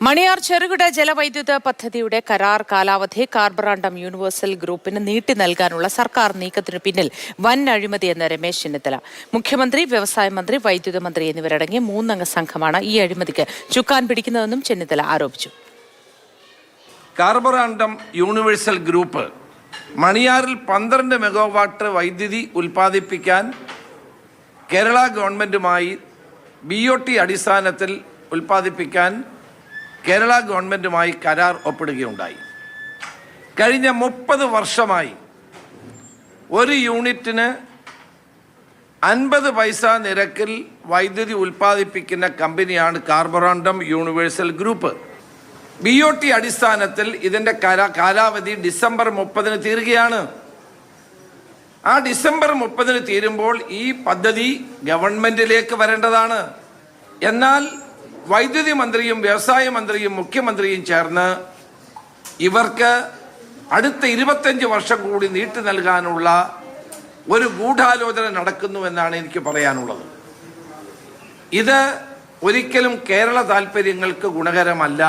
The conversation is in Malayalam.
മണിയാർ ചെറുകിട ജലവൈദ്യുത പദ്ധതിയുടെ കരാർ കാലാവധി കാർബറാണ്ടം യൂണിവേഴ്സൽ ഗ്രൂപ്പിന് നീട്ടി നൽകാനുള്ള സർക്കാർ നീക്കത്തിന് പിന്നിൽ വൻ അഴിമതി എന്ന രമേശ് ചെന്നിത്തല. മുഖ്യമന്ത്രി വ്യവസായ മന്ത്രി വൈദ്യുത മന്ത്രി എന്നിവരടങ്ങിയ മൂന്നംഗ സംഘമാണ് ഈ അഴിമതിക്ക് ചുക്കാൻ പിടിക്കുന്നതെന്നും ചെന്നിത്തല ആരോപിച്ചു. കാർബറാണ്ടം യൂണിവേഴ്സൽ ഗ്രൂപ്പ് മണിയാറിൽ പന്ത്രണ്ട് മെഗാവാട്ട് വൈദ്യുതി ഉൽപ്പാദിപ്പിക്കാൻ കേരള ഗവൺമെന്റുമായി ബി ഒ ടി അടിസ്ഥാനത്തിൽ ഉൽപ്പാദിപ്പിക്കാൻ കേരള ഗവൺമെന്റുമായി കരാർ ഒപ്പിടുകയുണ്ടായി. കഴിഞ്ഞ മുപ്പത് വർഷമായി ഒരു യൂണിറ്റിന് അൻപത് പൈസ നിരക്കിൽ വൈദ്യുതി ഉൽപ്പാദിപ്പിക്കുന്ന കമ്പനിയാണ് Carborundum Universal group. B O T അടിസ്ഥാനത്തിൽ ഇതിന്റെ കാലാ- കാലാവധി ഡിസംബർ മുപ്പതിന് തീരുകയാണ്. ആ ഡിസംബർ മുപ്പതിന് തീരുമ്പോൾ ഈ പദ്ധതി ഗവൺമെന്റിലേക്ക് വരേണ്ടതാണ്. എന്നാൽ വൈദ്യുതി മന്ത്രിയും വ്യവസായ മന്ത്രിയും മുഖ്യമന്ത്രിയും ചേർന്ന് ഇവർക്ക് അടുത്ത ഇരുപത്തഞ്ച് വർഷം കൂടി നീട്ടി നൽകാനുള്ള ഒരു ഗൂഢാലോചന നടക്കുന്നു എന്നാണ് എനിക്ക് പറയാനുള്ളത്. ഇത് ഒരിക്കലും കേരള താല്പര്യങ്ങൾക്ക് ഗുണകരമല്ല.